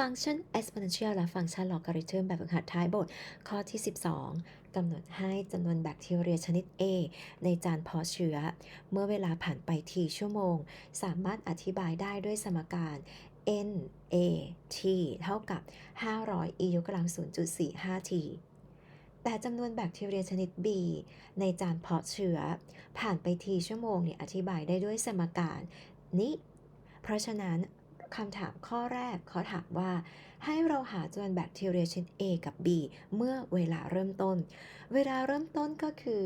ฟังก์ชัน exponential และฟังก์ชัน logarithm แบบฝึกหัดท้ายบท ข้อที่ 12 กำหนดให้จำนวนแบคทีเรียชนิด A ในจานเพาะเชื้อ เมื่อเวลาผ่านไปทีชั่วโมง สามารถอธิบายได้ด้วยสมการ n a t เท่ากับ 500 e ยกกำลัง 0.45 t แต่จำนวนแบคทีเรียชนิด B ในจานเพาะเชื้อ ผ่านไปทีชั่วโมงเนี่ยอธิบายได้ด้วยสมการนี้ เพราะฉะนั้น คำถามข้อแรกเขาถามว่า ให้เราหาจำนวนแบคทีเรียชนิด A กับ B เมื่อเวลาเริ่มต้น เวลาเริ่มต้นก็คือ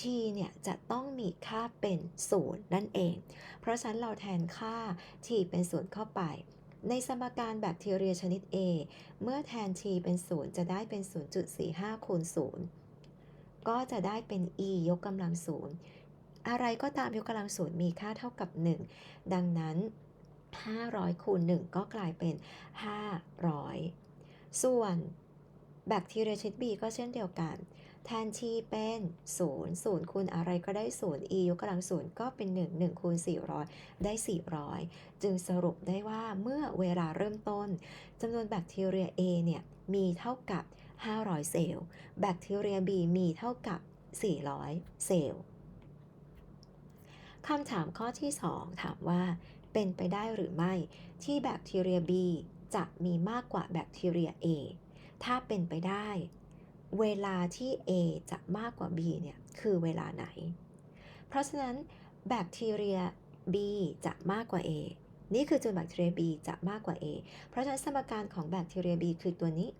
t เนี่ยจะต้องมีค่าเป็นศูนย์นั่นเอง เพราะฉะนั้นเราแทนค่า t เป็นศูนย์เข้าไป ในสมการแบคทีเรียชนิด A เมื่อแทน t เป็นศูนย์จะได้เป็น 0.45คูณ0ก็จะได้เป็น e ยกกำลังศูนย์อะไรก็ตามยกกำลังศูนย์มีค่าเท่ากับ 1 ดังนั้น 500 คูณ 1 ก็กลายเป็น 500 ส่วนแบคทีเรียชนิด B ก็เช่นเดียวกัน แทนที่เป็น0 0คูณอะไรก็ได้ 0 e ยกกำลังศูนย์ก็เป็น 1 1คูณ400 ได้ 400 จึงสรุปได้ว่าเมื่อเวลาเริ่มต้นจำนวนแบคทีเรีย A เนี่ย มีเท่ากับ 500 เซลล์ แบคทีเรีย B มีเท่ากับ 400 เซลล์ คำถามข้อที่ 2 ถามว่า เป็นไปได้หรือไม่ ที่แบคทีเรีย B จะมีมากกว่าแบคทีเรีย A ถ้าเป็นไปได้ เวลาที่ A จะมากกว่า B เนี่ยคือเวลาไหน เพราะฉะนั้นแบคทีเรีย B จะมากกว่า A นี่คือจำนวนแบคทีเรีย B จะมากกว่า A เพราะฉะนั้นสมการของแบคทีเรีย B คือตัวนี้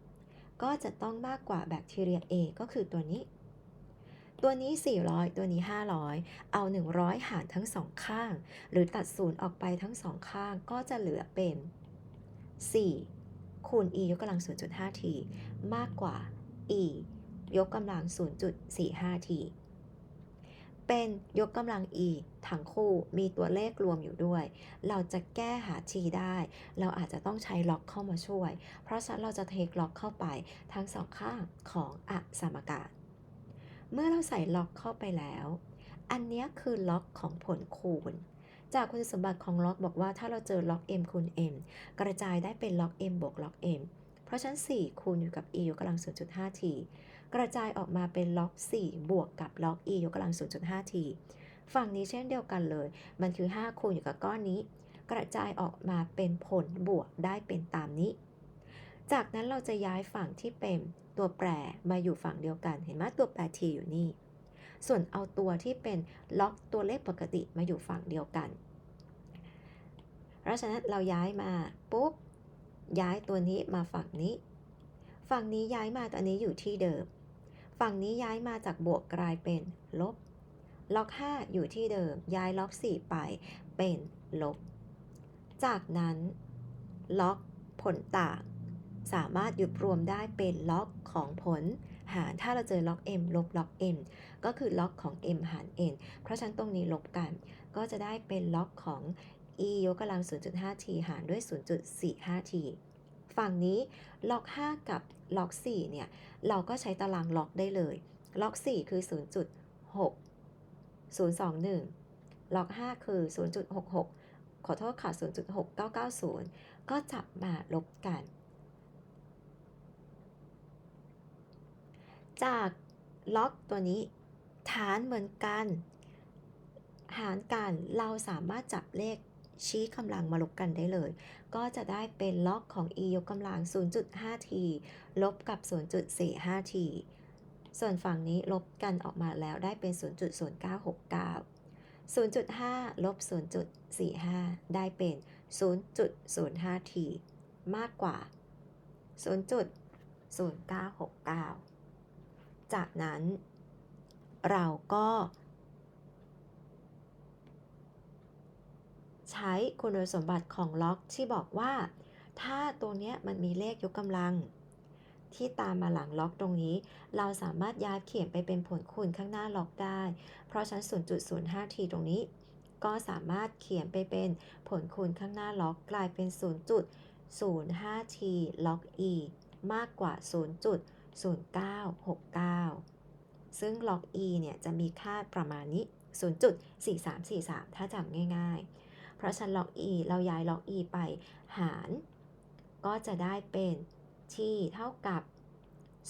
ก็จะต้องมากกว่าแบคทีเรีย A ก็คือตัวนี้ ตัวนี้ 400 ตัวนี้ 500 เอา 100 หารทั้งสองข้าง หรือตัดศูนย์ออกไปทั้งสองข้างก็จะเหลือเป็น 4 คูณ e ยกกำลัง 0.5 t มากกว่า e ยกกำลัง 0.45 t เป็นยกกำลัง e ทั้งคู่มีตัวเลขรวมอยู่ด้วย เราจะแก้หา t ได้ เราอาจจะต้องใช้ล็อกเข้ามาช่วย เพราะฉะนั้นเราจะเทคล็อกเข้าไปทั้งสองข้างของอสมการ เมื่อเราใส่ล็อกเข้าไปแล้ว อันนี้คือล็อกของผลคูณ จากคุณสมบัติของล็อกบอกว่าถ้าเราเจอล็อก m คูณ m กระจายได้เป็นล็อก m บวกล็อก m เพราะฉะนั้น4คูณอยู่กับ e ยกกำลัง 0.5 t กระจายออกมาเป็นล็อก 4 บวกกับล็อก e ยกกำลัง 0.5 t ฝั่งนี้เช่นเดียวกันเลย มันคือ 5 คูณอยู่กับก้อนนี้ กระจายออกมาเป็นผลบวกได้เป็นตามนี้ จากนั้นเราจะย้ายฝั่งที่เป็นตัวแปรมาอยู่ฝั่งเดียวกัน เห็นไหมตัวแปร t อยู่นี่ ส่วนเอาตัวที่เป็นล็อกตัวเลขปกติมาอยู่ฝั่งเดียวกัน เพราะฉะนั้นเราย้ายมาปุ๊บ ย้ายตัวนี้มาฝั่งนี้ ฝั่งนี้ย้ายมาตัวนี้อยู่ที่เดิม ฝั่งนี้ย้ายมาจากบวกกลายเป็นลบ ล็อก 5 อยู่ที่เดิม ย้ายล็อก 4 ไปเป็นลบ จากนั้นล็อกผลต่าง สามารถหยุดรวมได้เป็นล็อกของผล หารถ้าเราเจอล็อก m ลบล็อก m ก็คือล็อกของ m หาร n เพราะฉะนั้นตรงนี้ลบกัน ก็จะได้เป็นล็อกของ e ยกกำลัง 0.5 t หารด้วย 0.45 t ฝั่งนี้ล็อก 5 กับล็อก 4 เนี่ย เราก็ใช้ตารางล็อกได้เลย ล็อก 4 คือ 0.6 021 ล็อก 5 คือ 0.66 ขอโทษค่ะ 0.6990 ก็จับมาลบกัน จากล็อกตัวนี้ ฐานเหมือนกัน หารกันเราสามารถจับเลขชี้กำลังมาลบกันได้เลย ก็จะได้เป็นล็อกของ e ยกกำลัง 0.5t ลบกับ 0.45t ส่วนฝั่งนี้ลบกันออกมาแล้วได้เป็น 0.0969 0.5 ลบ 0.45 ได้เป็น 0.05t มากกว่า 0.0969 จากนั้น เราก็ ใช้คุณสมบัติของล็อกที่บอกว่า ถ้าตัวเนี้ยมันมีเลขยกกำลัง ที่ตามมาหลังล็อกตรงนี้ เราสามารถย้ายเขียนไปเป็นผลคูณข้างหน้าล็อกได้ เพราะฉะนั้น 0.05t ตรงนี้ ก็สามารถเขียนไปเป็นผลคูณข้างหน้าล็อกกลายเป็น 0.05t ล็อก e มากกว่า 0.969 ซึ่งล็อก e เนี่ยจะมีค่าประมาณนี้ 0.4343 ถ้าจำง่ายๆ เพราะฉะนั้นล็อก e เราย้ายล็อก e ไปหาร ก็จะได้เป็น t เท่ากับ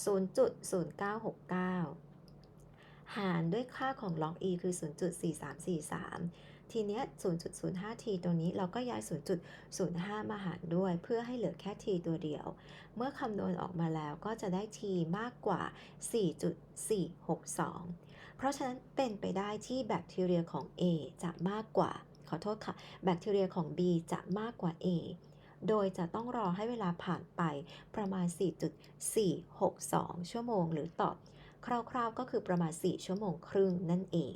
0.0969 หารด้วยค่าของ log e คือ 0.4343 ทีเนี้ย 0.05t ตัวนี้เราก็ย้าย 0.05 มาหารด้วย เพื่อให้เหลือแค่ t ตัวเดียว เมื่อคำนวณออกมาแล้วก็จะได้ t มากกว่า 4.462 เพราะฉะนั้นเป็นไปได้ที่แบคทีเรียของ A จะมากกว่า ขอโทษค่ะ แบคทีเรียของ B จะมากกว่า A โดยจะต้องรอให้เวลาผ่านไปประมาณ 4.462 ชั่วโมงหรือตอบคร่าวๆก็คือประมาณ 4 ชั่วโมงครึ่งนั่นเอง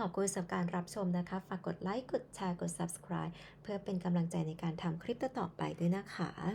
ขอบคุณสำหรับการรับชมนะคะ ฝากกดไลค์ กดแชร์ กด subscribe เพื่อเป็นกำลังใจในการทำคลิปต่อไปด้วยนะคะ